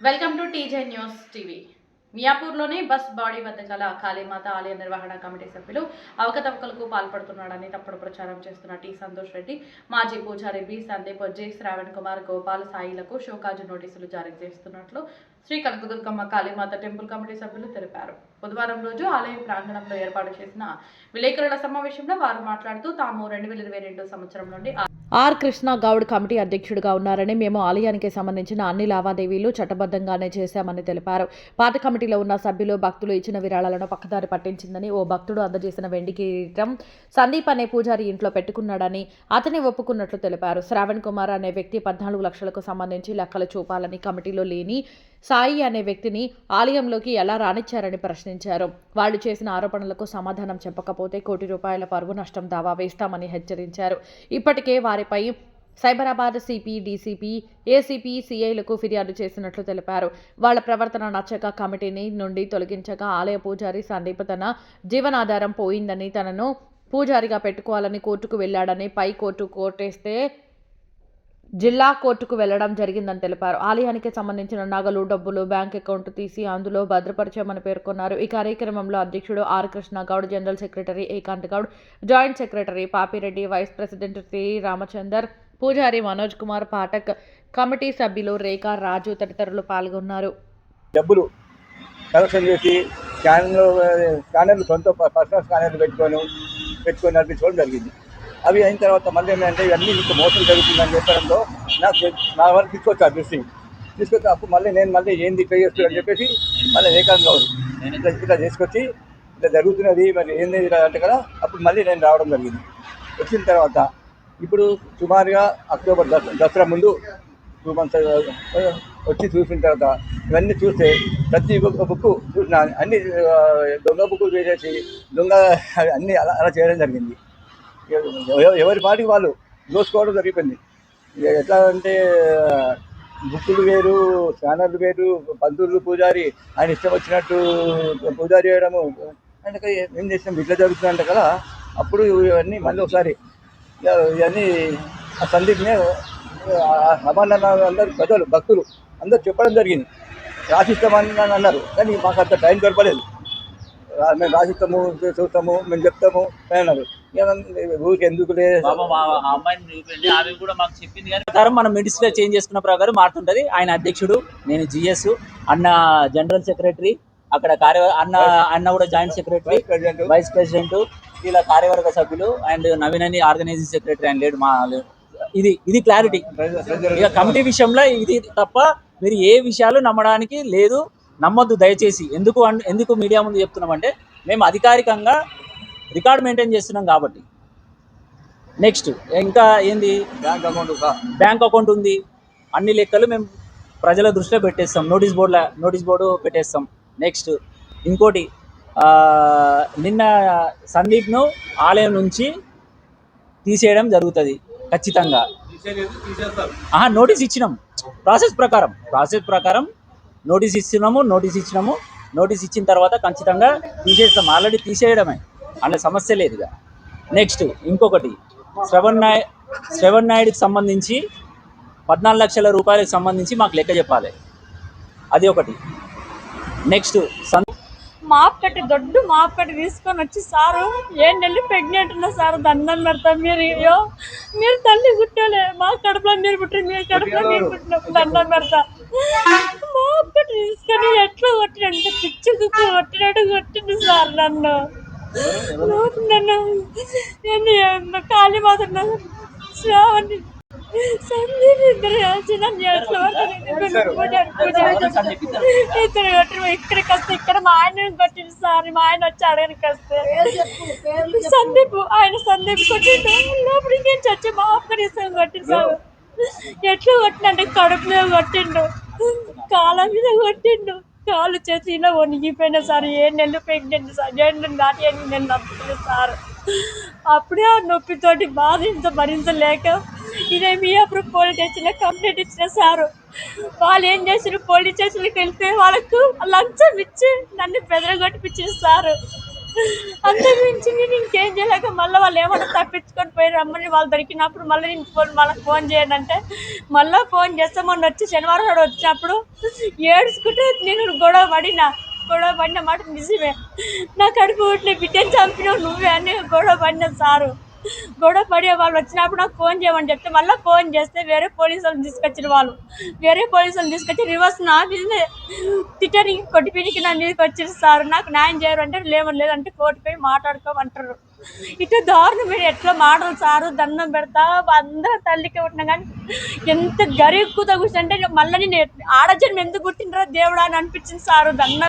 Welcome to TJ news TV. మియాపూర్లోని bus body వద్ద గల కాళీమాత ఆలయ నిర్వహణ కమిటీ సభ్యులు అవకతవకలకు పాల్పడుతున్నాడని తప్పుడు ప్రచారం చేస్తున్న టి సంతోష్ రెడ్డి మాజీ పూజారి బి సందీప్ జె శ్రావణ్ కుమార్ గోపాల్ సాయిలకు షోకాజు నోటీసులు జారీ చేస్తున్నట్లు శ్రీ కనకదుర్గమ్మ కాళీమాత టెంపుల్ కమిటీ సభ్యులు తెలిపారు. బుధవారం రోజు ఆలయం ప్రాంగణంలో ఏర్పాటు చేసిన విలేకరుల సమావేశంలో వారు మాట్లాడుతూ తాము రెండు వేల ఇరవై రెండు సంవత్సరం నుండి ఆర్ కృష్ణ గౌడ్ కమిటీ అధ్యక్షుడిగా ఉన్నారని మేము ఆలయానికి సంబంధించిన అన్ని లావాదేవీలు చట్టబద్ధంగానే చేశామని తెలిపారు. పాత కమిటీలో ఉన్న సభ్యులు భక్తులు ఇచ్చిన విరాళాలను పక్కదారి పట్టించిందని ఓ భక్తుడు అందజేసిన వెండి కిరీటం సందీప్ అనే పూజారి ఇంట్లో పెట్టుకున్నాడని అతని ఒప్పుకున్నట్లు తెలిపారు. శ్రావణ్ కుమార్ అనే వ్యక్తి పద్నాలుగు లక్షలకు సంబంధించి లెక్కలు చూపాలని కమిటీలో లేని సాయి అనే వ్యక్తిని ఆలయంలోకి ఎలా రానిచ్చారని ప్రశ్నించారు. వాళ్ళు చేసిన ఆరోపణలకు సమాధానం చెప్పకపోతే కోటి రూపాయల పరువు నష్టం దావా వేస్తామని హెచ్చరించారు. ఇప్పటికే వారిపై సైబరాబాద్ సిపి డీసీపీ ఏసీపీ సీఐలకు ఫిర్యాదు చేసినట్లు తెలిపారు. వాళ్ళ ప్రవర్తన నచ్చక కమిటీని నుండి తొలగించగా ఆలయ పూజారి సందీప్ తన జీవనాధారం పోయిందని తనను పూజారిగా పెట్టుకోవాలని కోర్టుకు వెళ్ళాడని పై కోర్టు కోర్టేస్తే జిల్లా కోర్టుకు వెళ్ళడం జరిగిందని తెలిపారు. ఆలయానికి సంబంధించిన నగలు డబ్బులు బ్యాంక్ అకౌంట్ తీసి అందులో భద్రపరిచామని పేర్కొన్నారు. ఈ కార్యక్రమంలో అధ్యక్షుడు R Krishna Goud general secretary Ekanth Goud joint secretary Papireddy vice president Shri Ramachander Pujari Manoj Kumar Pathak committee సభ్యులు రేఖా రాజు తదితరులు పాల్గొన్నారు. డబ్బులు కలెక్షన్ చేసి స్కానర్లు స్కానర్లు సొంత పర్సనల్ స్కానర్లు పెట్టుకొని పెట్టుకొని నడిపించుకోవడం జరిగింది. అవి అయిన తర్వాత మళ్ళీ ఏంటంటే ఇవన్నీ మీకు మోసం జరుగుతుందని చెప్పడంలో నాకు నా వరకు తీసుకొచ్చారు దృష్టి తీసుకొచ్చి అప్పుడు మళ్ళీ నేను మళ్ళీ ఏంది పే చేస్తున్నాను అని చెప్పేసి మళ్ళీ ఏకాంత్ ఇట్లా ఇట్లా తీసుకొచ్చి ఇట్లా జరుగుతున్నది మరి ఏంది ఇలా అంటే కదా అప్పుడు మళ్ళీ నేను రావడం జరిగింది. వచ్చిన తర్వాత ఇప్పుడు సుమారుగా అక్టోబర్ దసరా ముందు టూ మంత్స్ వచ్చి చూసిన తర్వాత ఇవన్నీ చూస్తే ప్రతి ఒక్క బుక్ చూసిన అన్ని దొంగ బుక్కులు వేసేసి దొంగ అన్నీ అలా అలా చేయడం జరిగింది. ఎవరి పాటికి వాళ్ళు దోసుకోవడం జరిగిపోయింది. ఇక ఎట్లా అంటే బుక్కులు వేరు స్కానర్లు వేరు పంతులు పూజారి ఆయన ఇష్టం వచ్చినట్టు పూజారి చేయడము అంటే ఏం చేసినాం? ఇట్లా జరుగుతుందంట కదా. అప్పుడు ఇవన్నీ మళ్ళీ ఒకసారి ఇక ఇవన్నీ ఆ సందీప్నే ఆ అందరు ప్రజలు భక్తులు అందరు చెప్పడం జరిగింది. రాసిస్తామని అని అన్నారు. కానీ మాకు అంత టైం దొరకలేదు. మేము రాసిస్తాము చూస్తాము మేము చెప్తాము అని అన్నారు. ఇక ఊరికి ఎందుకు లేదు పాపం ఆ ఆ అమ్మాయిని చూపిండి ఆమె కూడా మాకు చెప్పింది కానీ ప్రకారం మనం మిడిస్లో చేంజ్ చేసుకున్న ప్రకారం మారుతుంటది. ఆయన అధ్యక్షుడు నేను జిఎస్ అన్న జనరల్ సెక్రటరీ అక్కడ కార్య అన్న అన్న కూడా జాయింట్ సెక్రటరీ వైస్ ప్రెసిడెంట్. ఇలా కార్యవర్గ సభ్యులు అండ్ నవీన్ అని ఆర్గనైజింగ్ సెక్రటరీ ఆయన లేడు మా ఇది ఇది క్లారిటీ. ఇక కమిటీ విషయంలో ఇది తప్ప మీరు ఏ విషయాలు నమ్మడానికి లేదు నమ్మొద్దు దయచేసి. ఎందుకు ఎందుకు మీడియా ముందు చెప్తున్నామంటే మేము అధికారికంగా రికార్డ్ మెయింటైన్ చేస్తున్నాం కాబట్టి. నెక్స్ట్ ఇంకా ఏంది? బ్యాంక్ అకౌంట్ బ్యాంక్ అకౌంట్ ఉంది. అన్ని లెక్కలు మేము ప్రజల దృష్టిలో పెట్టేస్తాం. నోటీస్ బోర్డులో నోటీస్ బోర్డు పెట్టేస్తాం. నెక్స్ట్ ఇంకోటి నిన్న సందీప్ను ఆలయం నుంచి తీసేయడం జరుగుతుంది ఖచ్చితంగా. ఆహా, నోటీస్ ఇచ్చినాం. ప్రాసెస్ ప్రకారం ప్రాసెస్ ప్రకారం నోటీస్ ఇస్తున్నాము నోటీస్ ఇచ్చినాము. నోటీస్ ఇచ్చిన తర్వాత ఖచ్చితంగా తీసేస్తాం. ఆల్రెడీ తీసేయడమే. అనే సమస్య లేదుగా. నెక్స్ట్ ఇంకొకటి. శ్రవణ్ నాయ్ శ్రవణ్ నాయుడికి సంబంధించి పద్నాలుగు లక్షల రూపాయలకు సంబంధించి మాకు లెక్క చెప్పాలి. అది ఒకటి. నెక్స్ట్ మాప్ కట్టి దొడ్డు మాప్ కట్టి తీసుకొని వచ్చి సారు ఏం ప్రెగ్నెంట్ ఉన్న సారు దండం పెడతా మీరు అయ్యో. మీరు తల్లి పుట్టలే మా కడుపులో మీరు పుట్టి మీ కడుపులో మీరు పుట్టినప్పుడు దండం పెడతా. మాప్ కట్టి తీసుకొని ఎట్లా కొట్టినంటే పిచ్చి కుక్క కొట్టినట్టు కొట్టింది సార్ నన్ను. నన్ను నేను ఖాళీ మాత్రం శ్రావణి సందీప్ ఇద్దరు కొట్టిన ఇక్కడికి వస్తే ఇక్కడ మా ఆయన కొట్టింది సార్ మా ఆయన వచ్చి అడగనికి వస్తే సందీప్ ఆయన సందీప్ కొట్టిండు. లోపలికి నుంచి వచ్చి మా ఆఫ్ఘనిస్తాన్ కొట్టిండు సార్. ఎట్లా కొట్టినంటే కడుపు మీద కొట్టిండు. కాళ్ళ మీద కొట్టిండు. కాళ్ళు చేతిలో వణిగిపోయినా సార్ ఏ నెలలు ప్రెగ్నెంట్ సార్ ఏడు నెలలు దాటి ఎనిమిది నెలలు నొప్పి సార్. అప్పుడే ఆ నొప్పితోటి బాధించ భరించలేక ఇదే మీ అప్పుడు పోలీస్ స్టేషన్లో కంప్లైంట్ ఇచ్చిన సారు. వాళ్ళు ఏం చేసారు పోలీస్ స్టేషన్కి వెళ్తే వాళ్ళకు లంచం ఇచ్చి నన్ను బెదరగొట్టిపించేస్తారు అంతకు మించి నేను ఇంకేం చేయలేక మళ్ళీ వాళ్ళు ఏమన్నా తప్పించుకొని పోయి రమ్మని వాళ్ళు దొరికినప్పుడు మళ్ళీ నేను ఫోన్ వాళ్ళకి ఫోన్ చేయండి అంటే మళ్ళీ ఫోన్ చేస్తే మొన్న వచ్చి శనివారం నాడు వచ్చినప్పుడు ఏడ్చుకుంటే నేను గొడవ పడినా. గొడవ పడిన మాట నిజమే. నా కడుపు పుట్టిన బిడ్డని చంపినావు నువ్వే అని గొడవ పడిన సారు. గొడవ పడే వాళ్ళు వచ్చినప్పుడు నాకు ఫోన్ చేయమని చెప్తే మళ్ళీ ఫోన్ చేస్తే వేరే పోలీసు వాళ్ళని తీసుకొచ్చిన వాళ్ళు. వేరే పోలీసు వాళ్ళని తీసుకొచ్చి రివర్స్ నా మీదనే తిట్టడానికి కొట్టిపినికి నా మీదకి వచ్చారు సార్. నాకు న్యాయం చేయరు అంటే లేవని లేదంటే కోర్టు పోయి మాట్లాడుకోమంటారు. ఇటు దారుణం మీరు ఎట్లా మాటలు సారు దండం పెడతా అందరూ తల్లికి ఉంటున్నా కానీ ఎంత గరీబ్ కూత కూర్చుంటే మళ్ళీ నేను ఆడజన్మ ఎందుకు పుట్టినరా దేవుడా అని అనిపించింది సారు. దండం